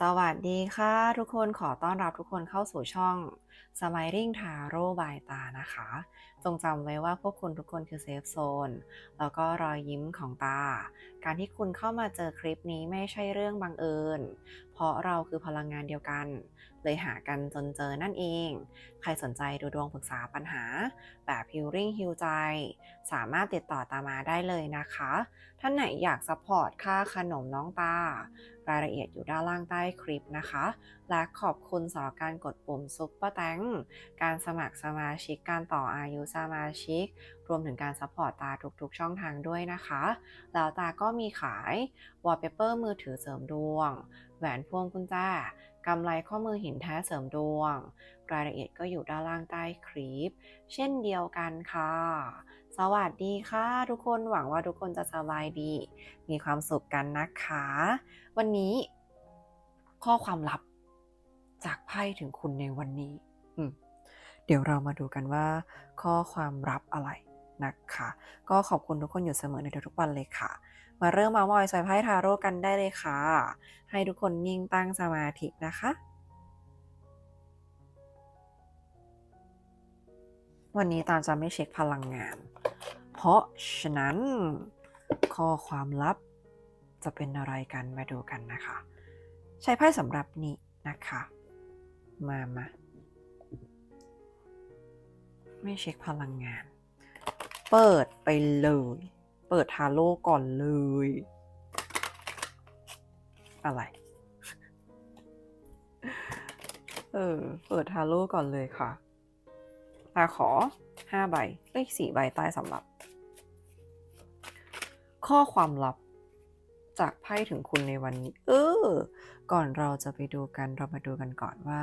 สวัสดีค่ะ ทุกคนขอต้อนรับทุกคนเข้าสู่ช่อง Smiling Taro by ตานะคะ จงจำไว้ว่าพวกคุณทุกคนคือเซฟโซน แล้วก็รอยยิ้มของตา การที่คุณเข้ามาเจอคลิปนี้ไม่ใช่เรื่องบังเอิญ เพราะเราคือพลังงานเดียวกัน เลยหากันจนเจอนั่นเอง ใครสนใจดูดวงปรึกษาปัญหา แบบฮิลลิ่งฮิลใจ สามารถติดต่อตามาได้เลยนะคะ ท่านไหนอยากซัพพอร์ตค่าขนมน้องตา รายละเอียดอยู่ด้านล่างใต้คลิปนะคะและขอบคุณสำหรับการกดปุ่มซุปเปอร์แตงการสมัครสมาชิกการต่ออายุสมาชิก รวมถึงการซัพพอร์ตตาทุกๆ ช่องทางด้วยนะคะ แล้วตาก็มีขายวอลเปเปอร์มือถือเสริมดวง แหวนพวงกุญแจกำไรข้อมือหินแท้เสริมดวง รายละเอียดก็อยู่ด้านล่างใต้คลิป เช่นเดียวกันค่ะ สวัสดีค่ะทุกคนหวังว่าทุกคนจะสบายดี มีความสุขกันนะคะ วันนี้ข้อความลับ จากไพ่ถึงคุณในวันนี้เดี๋ยวเรามาดูกันว่า ข้อความลับอะไรนะคะ ก็ขอบคุณทุกคนอยู่เสมอในทุกๆวันเลยค่ะ มาเริ่มมามอยสายไพ่ทาโร่กันได้เลยค่ะ ให้ทุกคนนิ่งตั้งสมาธินะคะวันนี้ตามจะไม่เช็คพลังงาน เพราะฉะนั้นข้อความลับจะเป็นอะไรกันมาดูกันนะคะ ใช้ไพ่สำหรับนี้นะคะ มามาไม่เช็คพลังงาน เปิดไปเลย เปิดทาโร่ก่อนเลย อะไร เออ เปิดทาโร่ก่อนเลยค่ะตาขอห้าใบเลขสี่ใบใต้สำหรับ ข้อความลับ จากไพ่ถึงคุณในวันนี้ เออ ก่อนเราจะไปดูกันเรามาดูกันก่อนว่า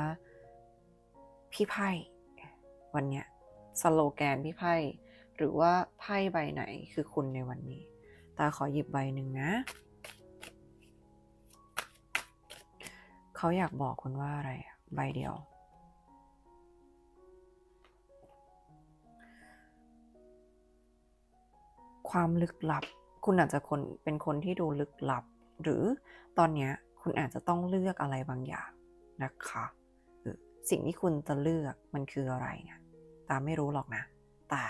พี่ไพ่วันเนี้ยสโลแกนพี่ไพ่หรือว่าไพ่ใบไหนคือคุณในวันนี้ ตาขอหยิบใบหนึ่งนะ เขาอยากบอกคุณว่าอะไรใบเดียว ความลึกลับ คุณอาจจะคนเป็นคนที่ดูลึกลับ หรือตอนเนี้ยคุณอาจจะต้องเลือกอะไรบางอย่างนะคะสิ่งที่คุณจะเลือกมันคืออะไรเนี่ยตาไม่รู้หรอกนะ แต่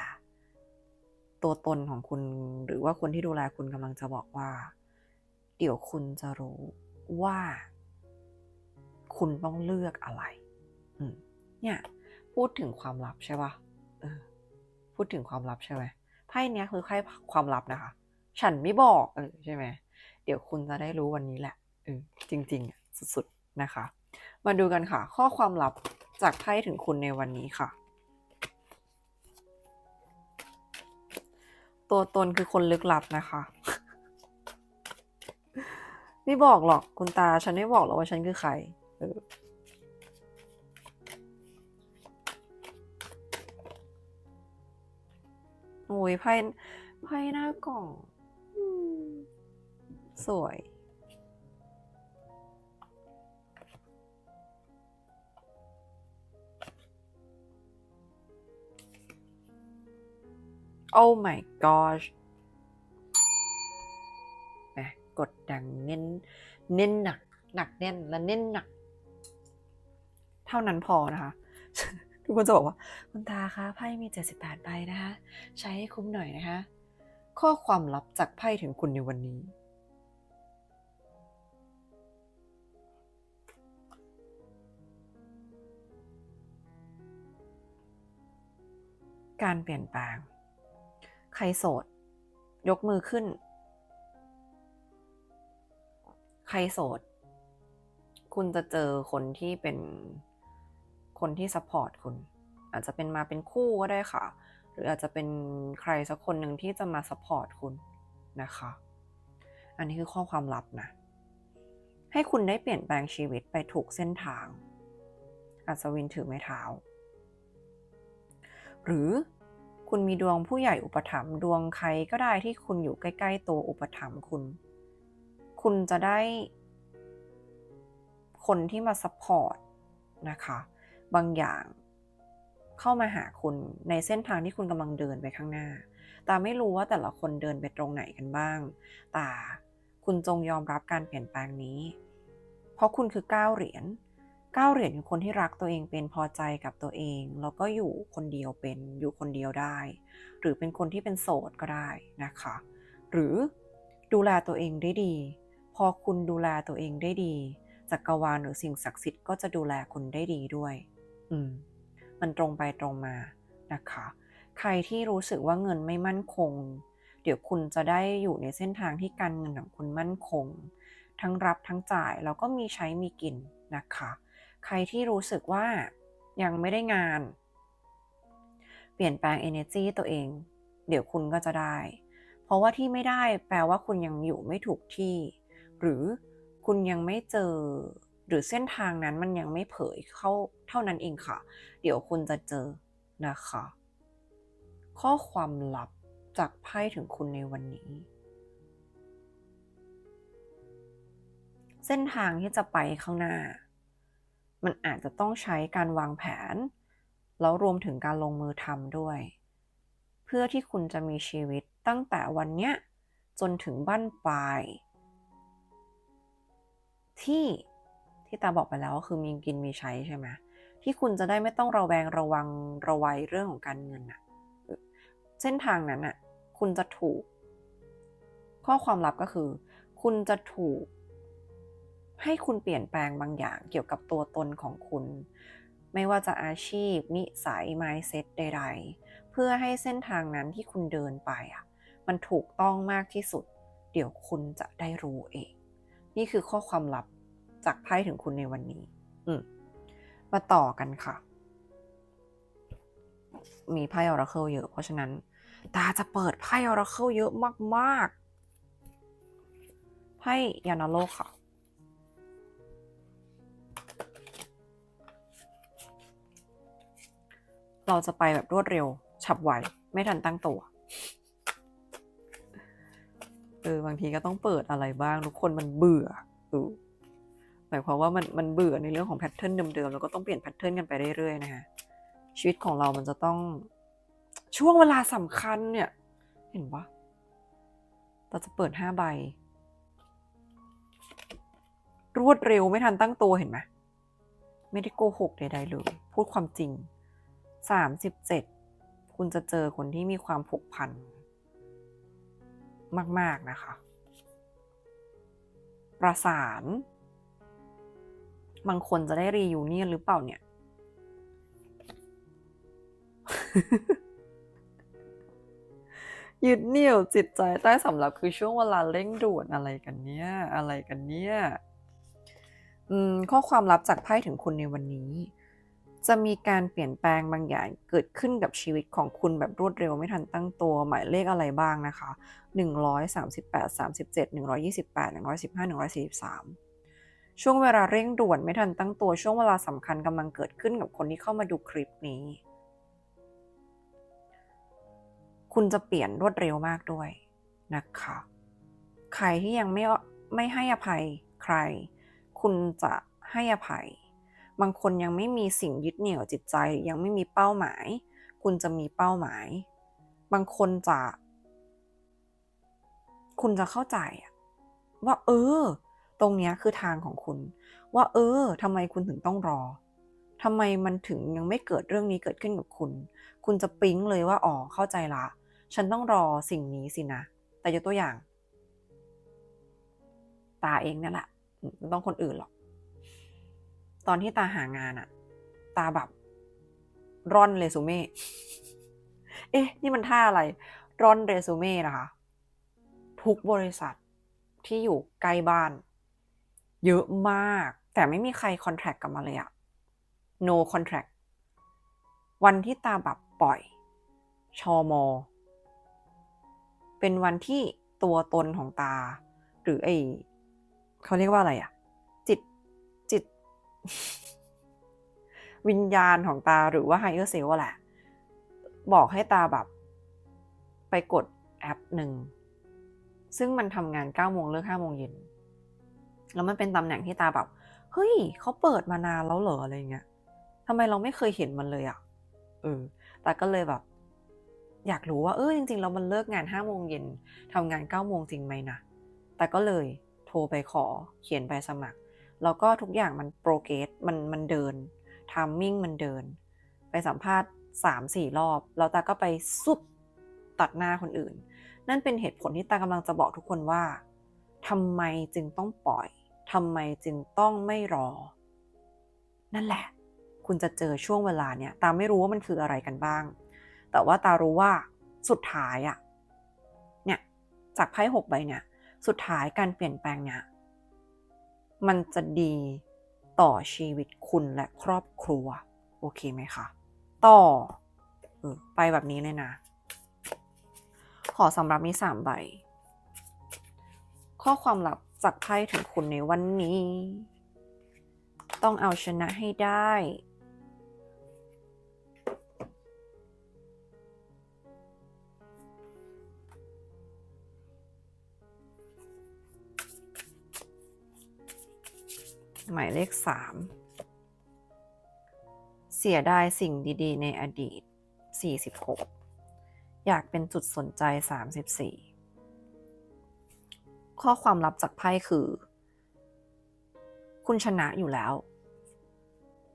ตัวตนของคุณหรือว่าคนที่ดูแลคุณกำลังจะบอกว่า เดี๋ยวคุณจะรู้ว่า คุณต้องเลือกอะไรเนี่ย พูดถึงความลับใช่ปะเออพูดถึงความลับใช่ไหมไพ่เนี้ยคือไพ่ความลับนะคะ ฉันไม่บอกเออใช่ไหมเดี๋ยวคุณจะได้รู้วันนี้แหละเออจริงๆ สุดๆนะคะ มาดูกันค่ะ ข้อความลับจากไพ่ถึงคุณในวันนี้ค่ะ ตัวตนคือคนลึกลับนะคะ ไม่บอกหรอกคุณตาฉันไม่บอกหรอกว่าฉันคือใครเออโอ้ยไพ่ไพ่หน้ากล่อง สวย โอ้ my gosh แหมกดดังเน้น เน้นหนัก หนักแน่นและเน้นหนัก เท่านั้นพอนะคะ ทุกคนจะบอกว่า คุณตาคะไพ่มี 78ใบนะคะ ใช้ให้คุ้มหน่อยนะคะ ข้อความลับจากไพ่ถึงคุณในวันนี้ การเปลี่ยนแปลง ใครโสด ยกมือขึ้น ใครโสด คุณจะเจอคนที่เป็นคนที่ซัพพอร์ตคุณ อาจจะเป็นมาเป็นคู่ก็ได้ค่ะ หรืออาจจะเป็นใครสักคนหนึ่งที่จะมาซัพพอร์ตคุณนะคะ อันนี้คือข้อความลับนะ ให้คุณได้เปลี่ยนแปลงชีวิตไปถูกเส้นทาง อัศวินถือไม้เท้า หรือคุณมีดวงผู้ใหญ่อุปถัมภ์ดวงใครก็ได้ที่คุณอยู่ใกล้ ๆ ตัวอุปถัมภ์คุณ คุณจะได้ คนที่มาซัพพอร์ตนะคะ บางอย่างเข้ามาหาคุณในเส้นทางที่คุณกำลังเดินไปข้างหน้า แต่ไม่รู้ว่าแต่ละคนเดินไปตรงไหนกันบ้าง แต่คุณจงยอมรับการเปลี่ยนแปลงนี้ เพราะคุณคือก้าวเหรียญ ก้าเหรียญคือคนที่รักตัวเองเป็นพอใจกับตัวเอง แล้วก็อยู่คนเดียวเป็นอยู่คนเดียวได้ หรือเป็นคนที่เป็นโสดก็ได้นะคะ หรือดูแลตัวเองได้ดี พอคุณดูแลตัวเองได้ดีจักรวาลหรือสิ่งศักดิ์สิทธิ์ก็จะดูแลคุณได้ดีด้วย อืม มันตรงไปตรงมานะคะ ใครที่รู้สึกว่าเงินไม่มั่นคง เดี๋ยวคุณจะได้อยู่ในเส้นทางที่การเงินของคุณมั่นคง ทั้งรับทั้งจ่ายแล้วก็มีใช้มีกินนะคะ ใครที่รู้สึกว่ายังไม่ได้งาน เปลี่ยนแปลง energy ตัวเอง เดี๋ยวคุณก็จะได้ เพราะว่าที่ไม่ได้แปลว่าคุณยังอยู่ไม่ถูกที่ หรือคุณยังไม่เจอ หรือเส้นทางนั้นมันยังไม่เผยเข้าเท่านั้นเองค่ะ เดี๋ยวคุณจะเจอนะคะ ข้อความลับจากไพ่ถึงคุณในวันนี้ เส้นทางที่จะไปข้างหน้า มันอาจจะต้องใช้การวางแผน แล้วรวมถึงการลงมือทำด้วย เพื่อที่คุณจะมีชีวิตตั้งแต่วันเนี้ยจนถึงบั้นปลาย ที่ที่ตาบอกไปแล้วก็คือมีกินมีใช้ใช่ไหมที่คุณจะได้ไม่ต้องระแวงระวังระวัยเรื่องของการเงินอะเส้นทางนั้นอะคุณจะถูก ข้อความลับก็คือ คุณจะถูก ให้คุณเปลี่ยนแปลงบางอย่างเกี่ยวกับตัวตนของคุณ ไม่ว่าจะอาชีพ นิสัย mindset ใดๆ เพื่อให้เส้นทางนั้นที่คุณเดินไปอะมันถูกต้องมากที่สุด เดี๋ยวคุณจะได้รู้เอง นี่คือข้อความลับจากไพ่ถึงคุณในวันนี้ อืมมาต่อกันค่ะ มีไพ่ออราเคิลเยอะ เพราะฉะนั้น ตาจะเปิดไพ่ออราเคิลเยอะมาก ๆ ไพ่ยานาโลค่ะ เราจะไปแบบรวดเร็ว ฉับไว ไม่ทันตั้งตัว เออบางทีก็ต้องเปิดอะไรบ้าง ทุกคนมันเบื่อเออหมายความว่ามันมันเบื่อในเรื่องของแพทเทิร์นเดิมๆ แล้วก็ต้องเปลี่ยนแพทเทิร์นกันไปเรื่อยๆนะคะชีวิตของเรามันจะต้องช่วงเวลาสำคัญเนี่ย เห็นปะเราจะเปิดห้าใบ รวดเร็วไม่ทันตั้งตัวเห็นไหมไม่ได้โกหกใดๆเลย พูดความจริง สามสิบเจ็ดคุณจะเจอคนที่มีความผูกพันมาก ๆ นะคะ ประสาน บางคนจะได้รียูเนียนหรือเปล่าเนี่ย ยึดเหนี่ยวจิตใจใต้สำหรับคือช่วงเวลาเร่งด่วนอะไรกันเนี่ยอะไรกันเนี่ยข้อความลับจากไพ่ถึงคุณในวันนี้ จะมีการเปลี่ยนแปลงบางอย่างเกิดขึ้นกับชีวิตของคุณแบบรวดเร็วไม่ทันตั้งตัว หมายเลขอะไรบ้างนะคะ 138 37 128 115 143 ช่วงเวลาเร่งด่วนไม่ทันตั้งตัว ช่วงเวลาสำคัญกำลังเกิดขึ้นกับคนที่เข้ามาดูคลิปนี้ คุณจะเปลี่ยนรวดเร็วมากด้วยนะคะ ใครที่ยังไม่ไม่ให้อภัยใคร คุณจะให้อภัย บางคนยังไม่มีสิ่งยึดเหนี่ยวจิตใจ ยังไม่มีเป้าหมาย คุณจะมีเป้าหมาย บางคนจะ คุณจะเข้าใจว่า เออ ตรงนี้คือทางของคุณ ว่า เออทำไมคุณถึงต้องรอทำไมมันถึงยังไม่เกิดเรื่องนี้เกิดขึ้นกับคุณ คุณจะปิ๊งเลยว่าอ๋อเข้าใจละ ฉันต้องรอสิ่งนี้สินะ แต่ยกตัวอย่าง ตาเองนี่ยแหละ ไม่ต้องคนอื่นหรอก ตอนที่ตาหางานอะตาแบบร่อนเรซูเม่เอ๊ะ นี่มันท่าอะไร ร่อนเรซูเม่นะคะ ทุกบริษัทที่อยู่ใกล้บ้าน เยอะมาก แต่ไม่มีใครคอนแทคกับมาเลยอะ no contract วันที่ตาแบบปล่อย ชอมอ เป็นวันที่ตัวตนของตา หรือไอเขาเรียกว่าอะไรอะ วิญญาณของตาหรือว่าไฮเออร์เซลแหละ บอกให้ตาแบบ ไปกดแอปหนึ่ง ซึ่งมันทำงาน9โมงเลิก5โมงเย็น แล้วมันเป็นตำแหน่งที่ตาแบบ เฮ้ยเขาเปิดมานานแล้วเหรออะไรเงี้ยทำไมเราไม่เคยเห็นมันเลยอะ่ะเออตาก็เลยแบบ อยากรู้ว่าเออจริงๆแล้วมันเลิกงาน5โมงเย็นทำงาน9โมงจริงไหมนะแต่ก็เลยโทรไปขอเขียนใบสมัคร แล้วก็ทุกอย่างมันโปรเกสมันมันเดินทามมิ่งมันเดิน ไปสัมภาษณ์สามสี่รอบ แล้วตาก็ไปซุบตัดหน้าคนอื่น นั่นเป็นเหตุผลที่ตากำลังจะบอกทุกคนว่าทำไมจึงต้องปล่อยทำไมจึงต้องไม่รอ นั่นแหละ คุณจะเจอช่วงเวลาเนี่ย ตาไม่รู้ว่ามันคืออะไรกันบ้าง แต่ว่าตารู้ว่าสุดท้ายอะเนี่ยจากไพ่หกใบเนี่ย สุดท้ายการเปลี่ยนแปลงเนี่ย มันจะดีต่อชีวิตคุณและครอบครัว โอเคไหมคะ ต่ออไปแบบนี้เลยนะ ขอสำหรับนี้สามใบ ข้อความลับจากไพ่ถึงคุณในวันนี้ ต้องเอาชนะให้ได้ หมายเลขสามเสียดายสิ่งดีๆ ในอดีต 46 อยากเป็นจุดสนใจ 34 ข้อความลับจากไพ่คือ คุณชนะอยู่แล้ว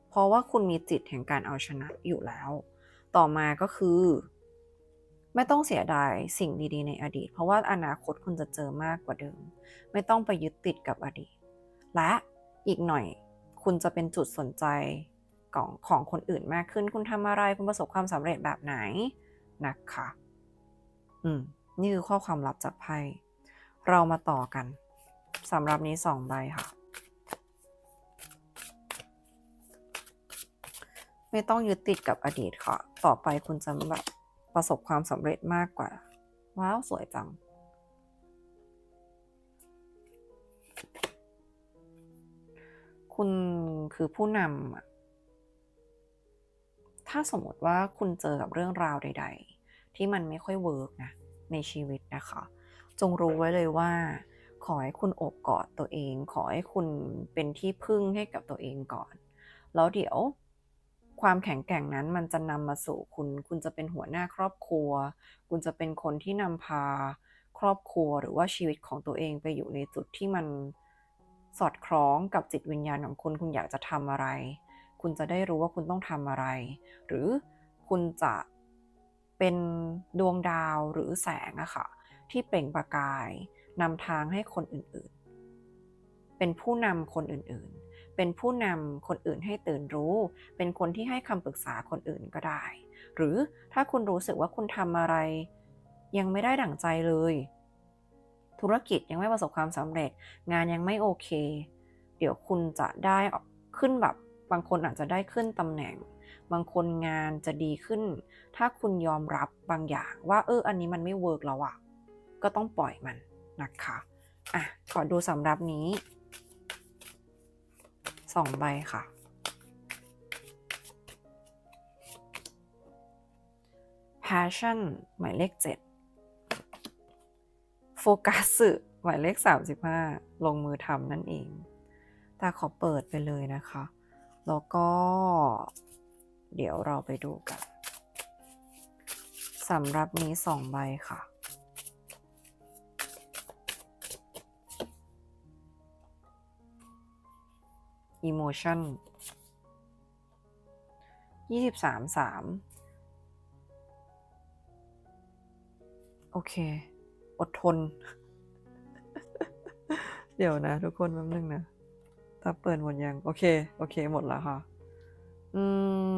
เพราะว่าคุณมีจิตแห่งการเอาชนะอยู่แล้ว ต่อมาก็คือ ไม่ต้องเสียดายสิ่งดีๆ ในอดีต เพราะว่าอนาคตคุณจะเจอมากกว่าเดิม ไม่ต้องไปยึดติดกับอดีตและ อีกหน่อย คุณจะเป็นจุดสนใจของของคนอื่นมากขึ้น คุณทำอะไร คุณประสบความสำเร็จแบบไหนนะคะ อืม นี่คือข้อความลับจากไพ่ เรามาต่อกันสำหรับนี้สองใบค่ะ ไม่ต้องยึดติดกับอดีตค่ะ ต่อไปคุณจะแบบประสบความสำเร็จมากกว่า ว้าว สวยจัง คุณคือผู้นำอะถ้าสมมติว่าคุณเจอกับเรื่องราวใด ๆ ที่มันไม่ค่อยเวิร์กนะในชีวิตนะคะ จงรู้ไว้เลยว่า ขอให้คุณโอบกอดตัวเอง ขอให้คุณเป็นที่พึ่งให้กับตัวเองก่อน แล้วเดี๋ยวความแข็งแกร่งนั้นมันจะนำมาสู่คุณ คุณจะเป็นหัวหน้าครอบครัว คุณจะเป็นคนที่นำพาครอบครัวหรือว่าชีวิตของตัวเองไปอยู่ในจุดที่มัน สอดคล้องกับจิตวิญญาณของคุณคุณอยากจะทำอะไร คุณจะได้รู้ว่าคุณต้องทำอะไร หรือคุณจะเป็นดวงดาวหรือแสงอะค่ะ ที่เปล่งประกายนำทางให้คนอื่นๆ เป็นผู้นำคนอื่นๆ เป็นผู้นำคนอื่นให้ตื่นรู้ เป็นคนที่ให้คำปรึกษาคนอื่นก็ได้ หรือถ้าคุณรู้สึกว่าคุณทำอะไร ยังไม่ได้ดั่งใจเลย ธุรกิจยังไม่ประสบความสำเร็จ งานยังไม่โอเค เดี๋ยวคุณจะได้ขึ้นแบบบางคนอาจจะได้ขึ้นตำแหน่ง บางคนงานจะดีขึ้น ถ้าคุณยอมรับบางอย่างว่าเอออันนี้มันไม่เวิร์กแล้วอะก็ต้องปล่อยมันนะคะอะขอดูสำหรับนี้สองใบค่ะ passion หมายเลข7 โฟกัสหมายเลข 35 ลงมือทำนั่นเอง แต่ขอเปิดไปเลยนะคะ แล้วก็เดี๋ยวเราไปดูกันสำหรับนี้สองใบค่ะ emotion ยี่สิบสามสามโอเค อดทน เดี๋ยวนะ ทุกคนแป๊บนึงนะถ้าเปิดหมดยัง โอเค โอเค หมดแล้วค่ะ อืม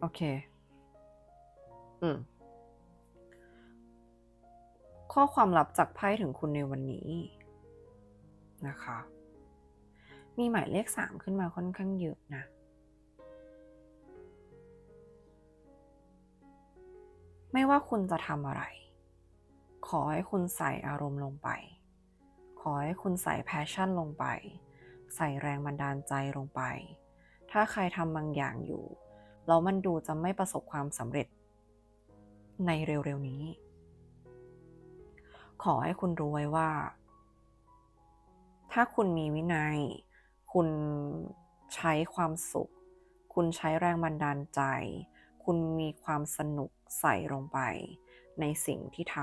โอเค อืม ข้อความลับจากไพ่ถึงคุณในวันนี้ นะคะ มีหมายเลขสามขึ้นมาค่อนข้างเยอะนะ ไม่ว่าคุณจะทำอะไร ขอให้คุณใส่อารมณ์ลงไป ขอให้คุณใส่แพชชั่นลงไป ใส่แรงบันดาลใจลงไป ถ้าใครทำบางอย่างอยู่ แล้วมันดูจะไม่ประสบความสำเร็จ ในเร็วๆนี้ ขอให้คุณรู้ไว้ว่า ถ้าคุณมีวินัย คุณใช้ความสุข คุณใช้แรงบันดาลใจ คุณมีความสนุก ใส่ลงไปในสิ่งที่ท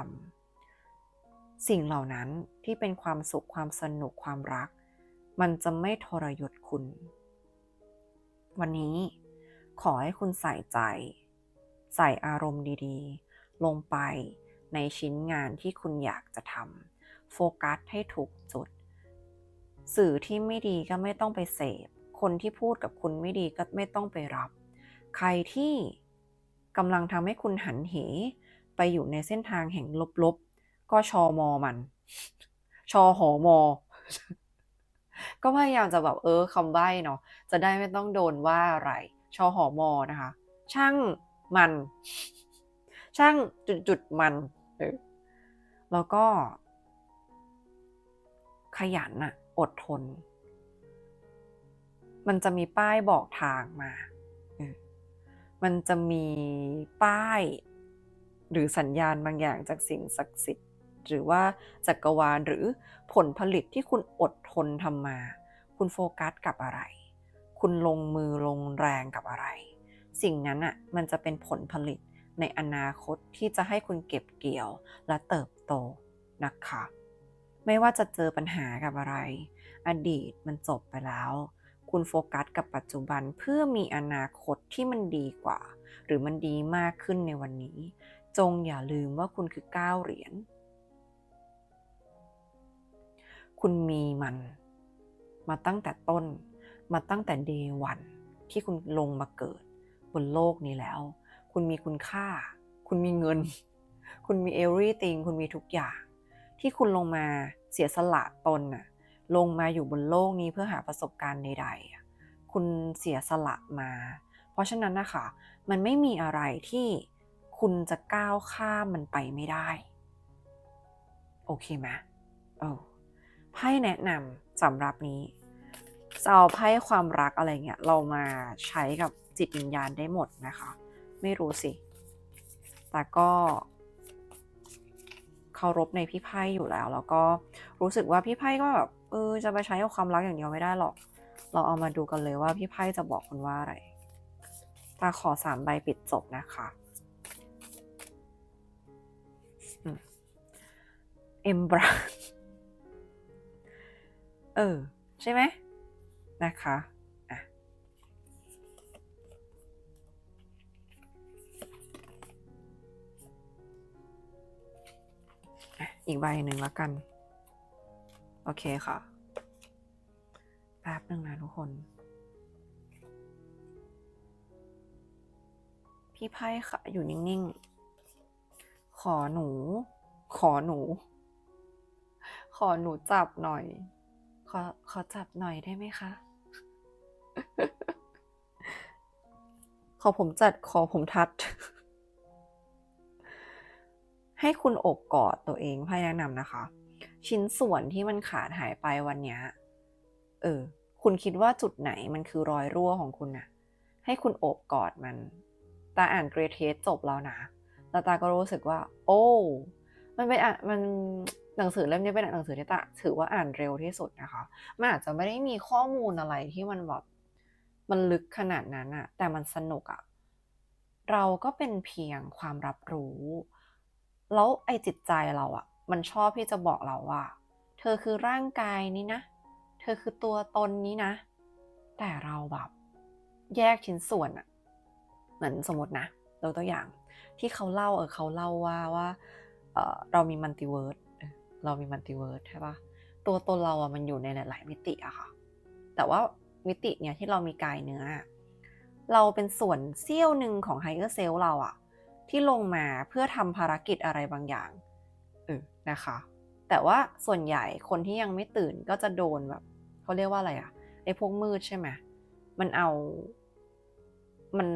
ำสิ่งเหล่านั้นที่เป็นความสุขความสนุกความรัก มันจะไม่ทรยศคุณ วันนี้ขอให้คุณใส่ใจ ใส่อารมณ์ดีๆ ลงไปในชิ้นงานที่คุณอยากจะทำโฟกัสให้ถูกจุด สื่อที่ไม่ดีก็ไม่ต้องไปเสพ คนที่พูดกับคุณไม่ดีก็ไม่ต้องไปรับ ใครที่ กำลังทำให้คุณหันเห ไปอยู่ในเส้นทางแห่งลบๆ ก็ชอมอมัน ชอหอมอ ก็พยายามจะแบบเออคำใบ้เนาะ จะได้ไม่ต้องโดนว่าอะไร ชอหอมอนะคะ ช่างมัน ช่างจุดๆมันเออแล้วก็ ขยันอะอดทน มันจะมีป้ายบอกทางมา มันจะมีป้าย หรือสัญญาณบางอย่างจากสิ่งศักดิ์สิทธิ์ หรือว่าจักรวาลหรือผลผลิตที่คุณอดทนทำมา คุณโฟกัสกับอะไร คุณลงมือลงแรงกับอะไร สิ่งนั้นอะมันจะเป็นผลผลิตในอนาคตที่จะให้คุณเก็บเกี่ยวและเติบโตนะคะ ไม่ว่าจะเจอปัญหากับอะไร อดีตมันจบไปแล้ว คุณโฟกัสกับปัจจุบันเพื่อมีอนาคตที่มันดีกว่า หรือมันดีมากขึ้นในวันนี้ จงอย่าลืมว่าคุณคือก้าวเหรียญคุณมีมัน มาตั้งแต่ต้น มาตั้งแต่เดวันที่คุณลงมาเกิด บนโลกนี้แล้ว คุณมีคุณค่า คุณมีเงิน คุณมี everything คุณมีทุกอย่าง ที่คุณลงมาเสียสละตนน่ะ ลงมาอยู่บนโลกนี้เพื่อหาประสบการณ์ใดๆ คุณเสียสละมา เพราะฉะนั้นนะคะ มันไม่มีอะไรที่คุณจะก้าวข้ามมันไปไม่ได้ โอเคไหมเออไพ่แนะนำสำหรับนี้จะเอาไพ่ความรักอะไรเงี้ยเรามาใช้กับจิตวิญญาณได้หมดนะคะ ไม่รู้สิ แต่ก็เคารพในพี่ไพ่อยู่แล้วแล้วก็ รู้สึกว่าพี่ไพ่ก็แบบเออจะไปใช้กับความรักอย่างเดียวไม่ได้หรอก เราเอามาดูกันเลยว่าพี่ไพ่จะบอกคุณว่าอะไรตาขอสามใบปิดจบนะคะเอมบราเออ ใช่ไหมนะคะอะอะอีกใบหนึ่งแล้วกัน โอเคค่ะ แป๊บหนึ่งนะทุกคน พี่ไพ่ค่ะ อยู่นิ่งๆ ขอหนู ขอหนู ขอหนูจับหน่อย ขอขอจับหน่อยได้ไหมคะ ขอผมจัด ขอผมทัด ให้คุณอบกอดตัวเองไพ่แนะนำนะคะ ชิ้นส่วนที่มันขาดหายไปวันนี้เออ คุณคิดว่าจุดไหนมันคือรอยรั่วของคุณน่ะให้คุณโอบกอดมัน ตาอ่านเกรเทสจบแล้วนะ แล้วตาก็รู้สึกว่า โอ้ มันเป็นอะมันหนังสือเล่มนี้เป็นหนังสือที่ตาถือว่าอ่านเร็วที่สุดนะคะ มันอาจจะไม่ได้มีข้อมูลอะไรที่มันแบบมันลึกขนาดนั้นอะแต่มันสนุกอะเราก็เป็นเพียงความรับรู้ แล้วไอ้จิตใจเราอะ มันชอบที่จะบอกเราว่า เธอคือร่างกายนี้นะ เธอคือตัวตนนี้นะ แต่เราแบบแยกชิ้นส่วนอะเหมือนสมมตินะยกตัวอย่างที่เขาเล่าเออเขาเล่าว่าว่าเออเรามีมัลติเวิร์สเรามีมัลติเวิร์สใช่ปะตัวตนเราอะมันอยู่ในหลาย ๆ มิติอะค่ะ แต่ว่ามิติเนี่ยที่เรามีกายเนื้อ เราเป็นส่วนเสี้ยวหนึ่งของไฮเออร์เซลเราอะที่ลงมาเพื่อทำภารกิจอะไรบางอย่าง นะคะ แต่ว่าส่วนใหญ่คนที่ยังไม่ตื่นก็จะโดนแบบเขาเรียกว่าอะไรอะไอ้พวกมืดใช่ไหมมันเอา มัน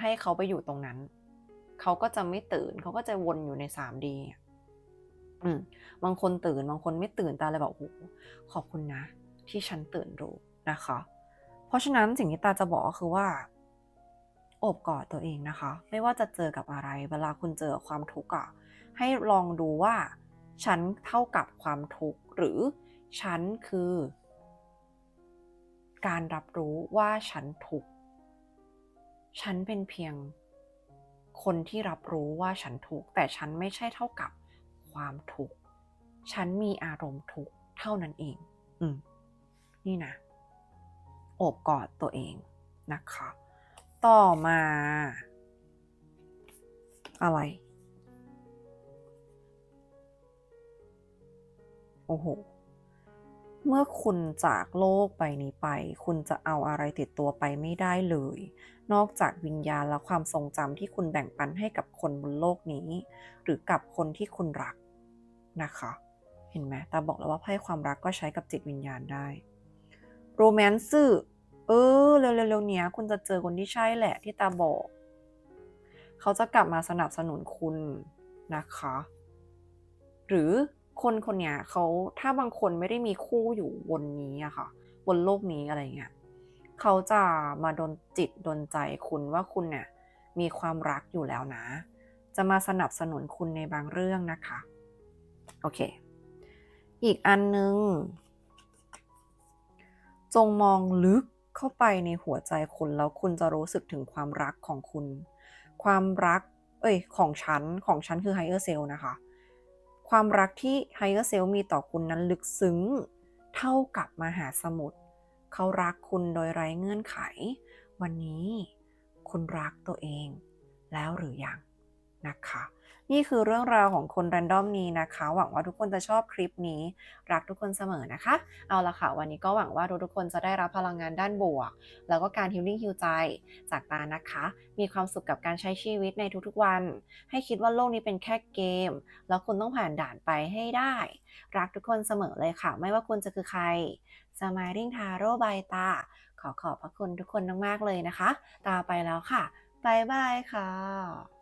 ให้เขาไปอยู่ตรงนั้น เขาก็จะไม่ตื่น เขาก็จะวนอยู่ใน 3D อะอืมบางคนตื่น บางคนไม่ตื่นตาเลยบอกโอ้โหขอบคุณนะ ที่ฉันตื่นรู้นะคะ เพราะฉะนั้นสิ่งที่ตาจะบอกก็คือว่าโอบกอดตัวเองนะคะ ไม่ว่าจะเจอกับอะไร เวลาคุณเจอความทุกข์อะให้ลองดูว่า ฉันเท่ากับความทุกข์หรือฉันคือ การรับรู้ว่าฉันทุกข์ฉันเป็นเพียงคนที่รับรู้ว่าฉันทุกข์แต่ฉันไม่ใช่เท่ากับความทุกข์ฉันมีอารมณ์ทุกข์เท่านั้นเอง อืม นี่นะ โอบกอดตัวเองนะคะ ต่อมา อะไร โอ้โห เมื่อคุณจากโลกใบนี้ไป คุณจะเอาอะไรติดตัวไปไม่ได้เลย นอกจากวิญญาณและความทรงจำที่คุณแบ่งปันให้กับคนบนโลกนี้ หรือกับคนที่คุณรักนะคะ เห็นไหมตาบอกแล้วว่าไพ่ความรักก็ใช้กับจิตวิญญาณได้โรแมนซ์เออเร็วๆเนี้ยคุณจะเจอคนที่ใช่แหละที่ตาบอก เขาจะกลับมาสนับสนุนคุณนะคะ หรือ คนคนเนี้ยเขาถ้าบางคนไม่ได้มีคู่อยู่บนนี้อะค่ะ บนโลกนี้อะไรเงี้ยเขาจะมาดนจิตดนใจคุณว่าคุณเนี่ยมีความรักอยู่แล้วนะ จะมาสนับสนุนคุณในบางเรื่องนะคะ โอเค อีกอันนึง จงมองลึกเข้าไปในหัวใจคุณแล้วคุณจะรู้สึกถึงความรักของคุณ ความรัก เอ้ย ของฉัน ของฉันคือ higher self นะคะ ความรักที่ไฮเออร์เซลมีต่อคุณนั้นลึกซึ้ง เท่ากับมหาสมุทรเขารักคุณโดยไร้เงื่อนไข วันนี้ คุณรักตัวเอง แล้วหรือยังนะคะ นี่คือเรื่องราวของคนแรนดอมนี้นะคะ หวังว่าทุกคนจะชอบคลิปนี้ รักทุกคนเสมอนะคะ เอาละค่ะ วันนี้ก็หวังว่าทุกๆคนจะได้รับพลังงานด้านบวก แล้วก็การฮิลลิ่งฮิลใจจากตานะคะ มีความสุขกับการใช้ชีวิตในทุกๆวัน ให้คิดว่าโลกนี้เป็นแค่เกม แล้วคุณต้องผ่านด่านไปให้ได้ รักทุกคนเสมอเลยค่ะ ไม่ว่าคุณจะคือใคร Smiling Taro by ตา ขอขอบพระคุณทุกคนมากๆเลยนะคะ ตาไปแล้วค่ะบายบายค่ะ